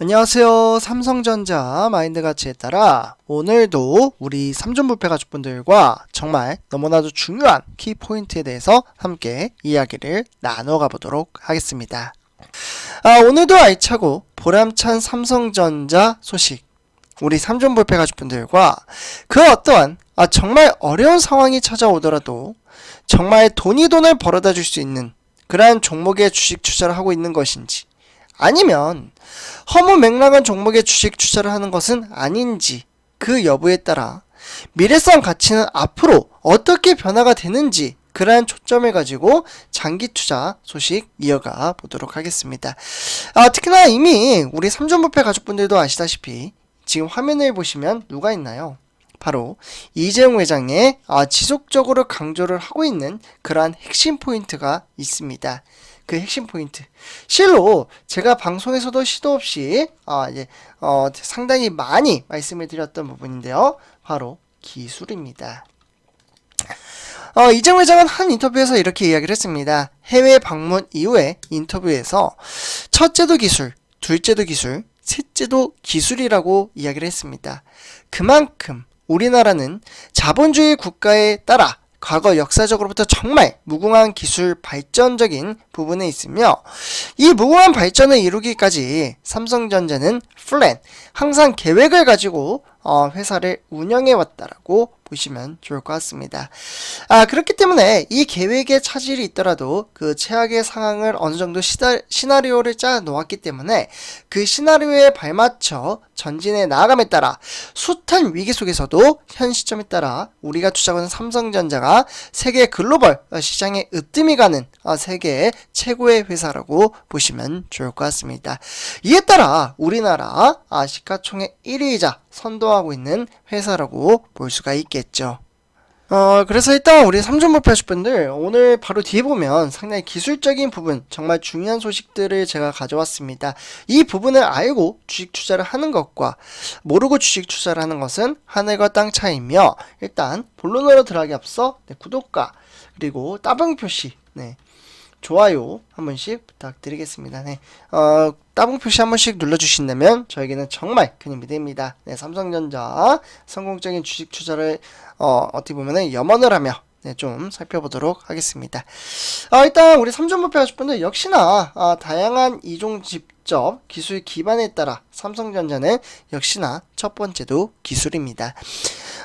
안녕하세요. 삼성전자 마인드 가치에 따라 오늘도 우리 삼존부패 가족분들과 정말 너무나도 중요한 키 포인트에 대해서 함께 이야기를 나눠가 보도록 하겠습니다. 아, 오늘도 알차고 보람찬 삼성전자 소식 우리 삼존부패 가족분들과 그 어떠한 아, 정말 어려운 상황이 찾아오더라도 정말 돈이 돈을 벌어다 줄 수 있는 그러한 종목의 주식 투자를 하고 있는 것인지 아니면 허무 맹랑한 종목의 주식 투자를 하는 것은 아닌지 그 여부에 따라 미래성 가치는 앞으로 어떻게 변화가 되는지 그러한 초점을 가지고 장기 투자 소식 이어가 보도록 하겠습니다. 아, 특히나 이미 우리 삼존부패 가족분들도 아시다시피 지금 화면을 보시면 누가 있나요? 바로 이재용 회장의 아, 지속적으로 강조를 하고 있는 그러한 핵심 포인트가 있습니다. 그 핵심 포인트. 실로 제가 방송에서도 시도 없이 아, 이제 어, 상당히 많이 말씀을 드렸던 부분인데요. 바로 기술입니다. 어, 이재용 회장은 한 인터뷰에서 이렇게 이야기를 했습니다. 해외 방문 이후에 인터뷰에서 첫째도 기술, 둘째도 기술, 셋째도 기술이라고 이야기를 했습니다. 그만큼 우리나라는 자본주의 국가에 따라 과거 역사적으로부터 정말 무궁한 기술 발전적인 부분에 있으며 이 무궁한 발전을 이루기까지 삼성전자는 플랜 항상 계획을 가지고 어, 회사를 운영해 왔다라고 보시면 좋을 것 같습니다. 아, 그렇기 때문에 이 계획에 차질이 있더라도 그 최악의 상황을 어느 정도 시다, 시나리오를 짜 놓았기 때문에 그 시나리오에 발맞춰 전진해 나아감에 따라 숱한 위기 속에서도 현 시점에 따라 우리가 투자하는 삼성전자가 세계 글로벌 시장에 으뜸이 가는 어, 세계의 최고의 회사라고 보시면 좋을 것 같습니다. 이에 따라 우리나라 아, 시가총액 1위이자 선도하고 있는 회사라고 볼 수가 있겠죠. 어, 그래서 일단 우리 삼존목표 하실 분들, 오늘 바로 뒤에 보면 상당히 기술적인 부분, 정말 중요한 소식들을 제가 가져왔습니다. 이 부분을 알고 주식 투자를 하는 것과 모르고 주식 투자를 하는 것은 하늘과 땅 차이며, 일단 본론으로 들어가기 앞서 네, 구독과 그리고 따봉 표시, 네, 좋아요 한 번씩 부탁드리겠습니다. 네, 어, 따봉 표시 한 번씩 눌러주신다면 저에게는 정말 큰 힘이 됩니다. 네, 삼성전자 성공적인 주식 투자를 어, 어떻게 보면은 염원을 하며 네, 좀 살펴보도록 하겠습니다. 아, 일단 우리 삼존목표 하실 분들 역시나 아, 다양한 이종 직접 기술 기반에 따라 삼성전자는 역시나 첫 번째도 기술입니다.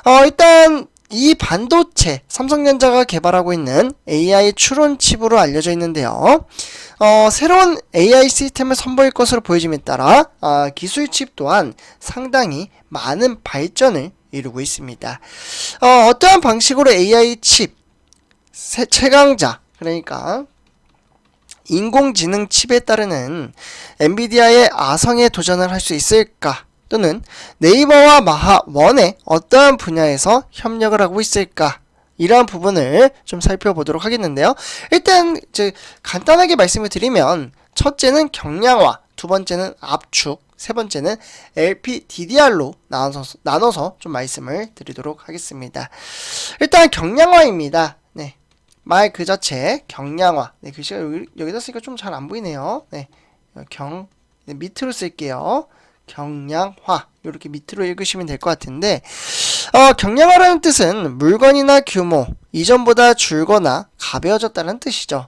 어, 일단 이 반도체 삼성전자가 개발하고 있는 AI 추론 칩으로 알려져 있는데요. 어, 새로운 AI 시스템을 선보일 것으로 보여짐에 따라 아, 기술 칩 또한 상당히 많은 발전을 이루고 있습니다. 어, 어떠한 방식으로 AI 칩 세- 최강자 그러니까 인공지능 칩에 따르는 엔비디아의 아성에 도전을 할 수 있을까? 또는 네이버와 마하원의 어떠한 분야에서 협력을 하고 있을까? 이러한 부분을 좀 살펴보도록 하겠는데요. 일단 이제 간단하게 말씀을 드리면 첫째는 경량화, 두 번째는 압축, 세 번째는 LPDDR로 나눠서, 나눠서 좀 말씀을 드리도록 하겠습니다. 일단 경량화입니다. 네. 말 그 자체 경량화. 네, 글씨가 여기, 여기다 쓰니까 좀 잘 안 보이네요. 네. 경 네, 밑으로 쓸게요. 경량화. 이렇게 밑으로 읽으시면 될 것 같은데 어, 경량화라는 뜻은 물건이나 규모 이전보다 줄거나 가벼워졌다는 뜻이죠.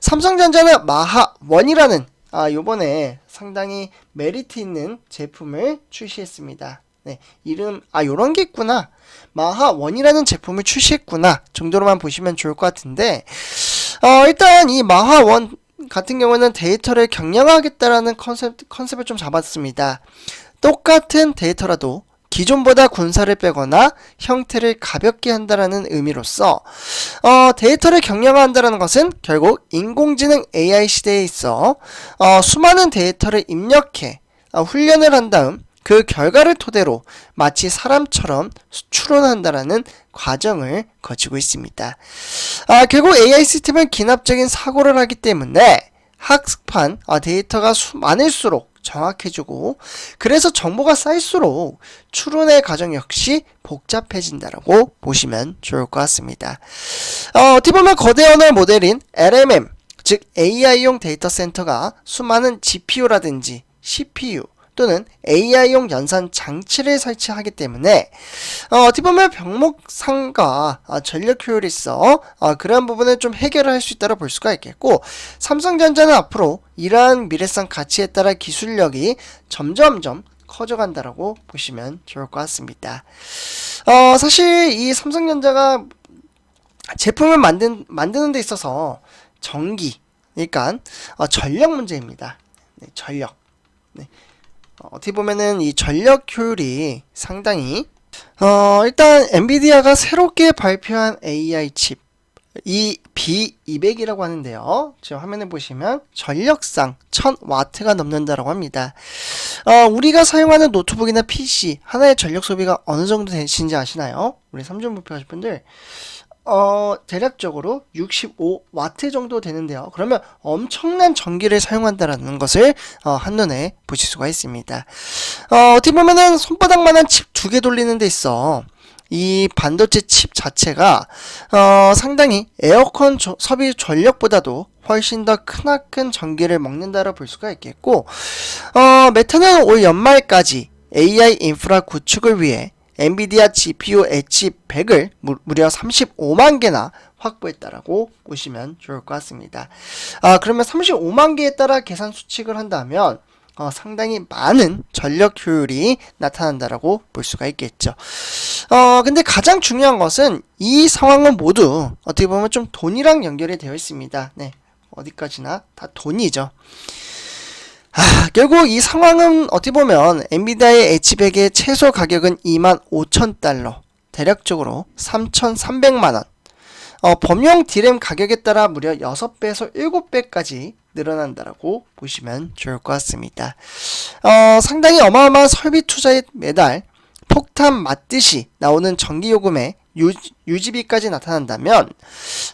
삼성전자는 마하1이라는 아, 요번에 상당히 메리트 있는 제품을 출시했습니다. 네, 이름 아 요런 게 있구나. 마하1이라는 제품을 출시했구나 정도로만 보시면 좋을 것 같은데 어, 일단 이 마하1 같은 경우는 데이터를 경량화하겠다라는 컨셉, 컨셉을 좀 잡았습니다. 똑같은 데이터라도 기존보다 군사를 빼거나 형태를 가볍게 한다라는 의미로서 어, 데이터를 경량화한다라는 것은 결국 인공지능 AI 시대에 있어 어, 수많은 데이터를 입력해 어, 훈련을 한 다음 그 결과를 토대로 마치 사람처럼 추론한다라는 과정을 거치고 있습니다. 아, 결국 AI 시스템은 기납적인 사고를 하기 때문에 학습한 아, 데이터가 수, 많을수록 정확해지고 그래서 정보가 쌓일수록 추론의 과정 역시 복잡해진다라고 보시면 좋을 것 같습니다. 어, 어떻게 보면 거대 언어 모델인 LMM 즉 AI용 데이터 센터가 수많은 GPU라든지 CPU 또는 AI용 연산 장치를 설치하기 때문에 어, 어떻게 보면 병목상과 어, 전력 효율이 있어 어, 그런 부분을 좀 해결을 할 수 있다고 볼 수가 있겠고 삼성전자는 앞으로 이러한 미래성 가치에 따라 기술력이 점점점 커져간다라고 보시면 좋을 것 같습니다. 어, 사실 이 삼성전자가 제품을 만든, 만드는 데 있어서 전기, 그러니까 어, 전력 문제입니다. 네, 전력. 네. 어, 어떻게 보면은 이 전력 효율이 상당히 어, 일단 엔비디아가 새롭게 발표한 AI 칩, 이 B200이라고 하는데요. 지금 화면에 보시면 전력상 1000W가 넘는다라고 합니다. 어, 우리가 사용하는 노트북이나 PC 하나의 전력 소비가 어느 정도 되시는지 아시나요? 우리 삼중 목표 하실 분들 어, 대략적으로 65와트 정도 되는데요. 그러면 엄청난 전기를 사용한다라는 것을 어, 한눈에 보실 수가 있습니다. 어, 어떻게 보면은 손바닥만한 칩 두 개 돌리는 데 있어 이 반도체 칩 자체가 어, 상당히 에어컨 저, 섭이 전력보다도 훨씬 더 크나큰 전기를 먹는다고 볼 수가 있겠고 어, 메타는 올 연말까지 AI 인프라 구축을 위해 엔비디아 GPU 엣지 100을 무, 무려 35만 개나 확보했다라고 보시면 좋을 것 같습니다. 아, 그러면 35만 개에 따라 계산 수칙을 한다면 어, 상당히 많은 전력 효율이 나타난다라고 볼 수가 있겠죠. 어, 근데 가장 중요한 것은 이 상황은 모두 어떻게 보면 좀 돈이랑 연결이 되어 있습니다. 네. 어디까지나 다 돈이죠. 아, 결국 이 상황은 어떻게 보면 엔비디아의 엣지백의 최소 가격은 2만 5천 달러, 대략적으로 3,300만 원. 어, 범용 디램 가격에 따라 무려 6배에서 7배까지 늘어난다라고 보시면 좋을 것 같습니다. 어, 상당히 어마어마한 설비 투자에 매달 폭탄 맞듯이 나오는 전기 요금의 유, 유지비까지 나타난다면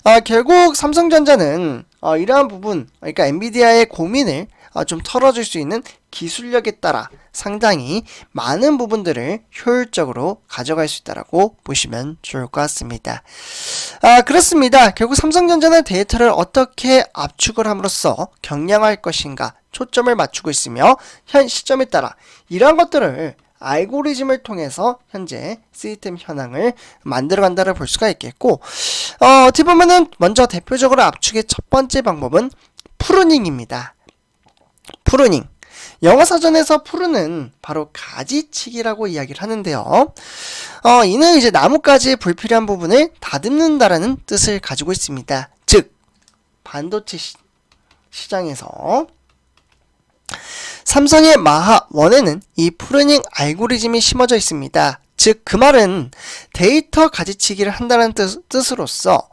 어, 결국 삼성전자는 어, 이러한 부분 그러니까 엔비디아의 고민을 어, 좀 털어줄 수 있는 기술력에 따라 상당히 많은 부분들을 효율적으로 가져갈 수 있다라고 보시면 좋을 것 같습니다. 아, 그렇습니다. 결국 삼성전자는 데이터를 어떻게 압축을 함으로써 경량할 것인가 초점을 맞추고 있으며 현 시점에 따라 이러한 것들을 알고리즘을 통해서 현재 시스템 현황을 만들어 간다를 볼 수가 있겠고 어, 어떻게 보면은 먼저 대표적으로 압축의 첫 번째 방법은 프루닝입니다. 프루닝. 영어 사전에서 푸르는 바로 가지치기라고 이야기를 하는데요. 어, 이는 이제 나뭇가지의 불필요한 부분을 다듬는다라는 뜻을 가지고 있습니다. 즉, 반도체 시, 시장에서 삼성의 마하 1에는 이 프루닝 알고리즘이 심어져 있습니다. 즉, 그 말은 데이터 가지치기를 한다는 뜻, 뜻으로서,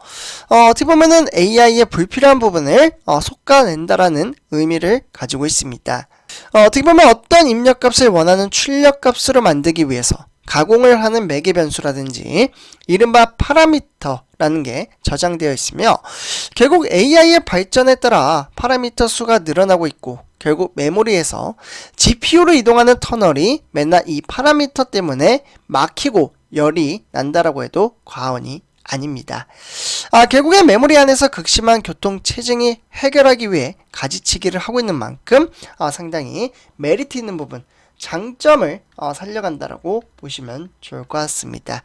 어, 어떻게 보면은 AI의 불필요한 부분을 어, 솎아낸다라는 의미를 가지고 있습니다. 어, 어떻게 보면 어떤 입력값을 원하는 출력값으로 만들기 위해서 가공을 하는 매개 변수라든지 이른바 파라미터라는 게 저장되어 있으며 결국 AI의 발전에 따라 파라미터 수가 늘어나고 있고 결국 메모리에서 GPU로 이동하는 터널이 맨날 이 파라미터 때문에 막히고 열이 난다라고 해도 과언이 아닙니다. 아, 결국에 메모리 안에서 극심한 교통 체증이 해결하기 위해 가지치기를 하고 있는 만큼 아, 상당히 메리트 있는 부분, 장점을 어, 살려간다라고 보시면 좋을 것 같습니다.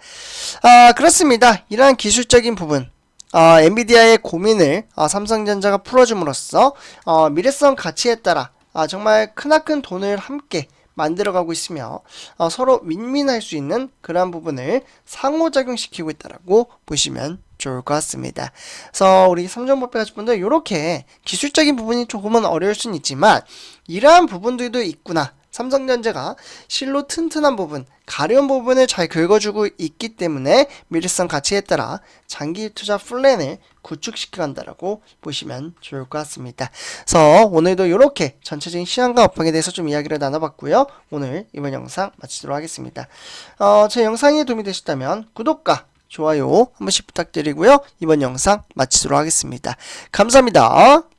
아, 그렇습니다. 이러한 기술적인 부분, 어, 엔비디아의 고민을 어, 삼성전자가 풀어줌으로써 어, 미래성 가치에 따라 아, 정말 크나큰 돈을 함께 만들어가고 있으며 어, 서로 윈윈할 수 있는 그러한 부분을 상호작용시키고 있다라고 보시면 좋을 것 같습니다. 그래서 우리 삼성법배 가족분들 이렇게 기술적인 부분이 조금은 어려울 수는 있지만 이러한 부분들도 있구나. 삼성전자가 실로 튼튼한 부분, 가려운 부분을 잘 긁어주고 있기 때문에 미래성 가치에 따라 장기 투자 플랜을 구축시켜 간다라고 보시면 좋을 것 같습니다. 그래서 오늘도 이렇게 전체적인 시황과 업황에 대해서 좀 이야기를 나눠봤고요. 오늘 이번 영상 마치도록 하겠습니다. 어, 제 영상이 도움이 되셨다면 구독과 좋아요 한 번씩 부탁드리고요. 이번 영상 마치도록 하겠습니다. 감사합니다.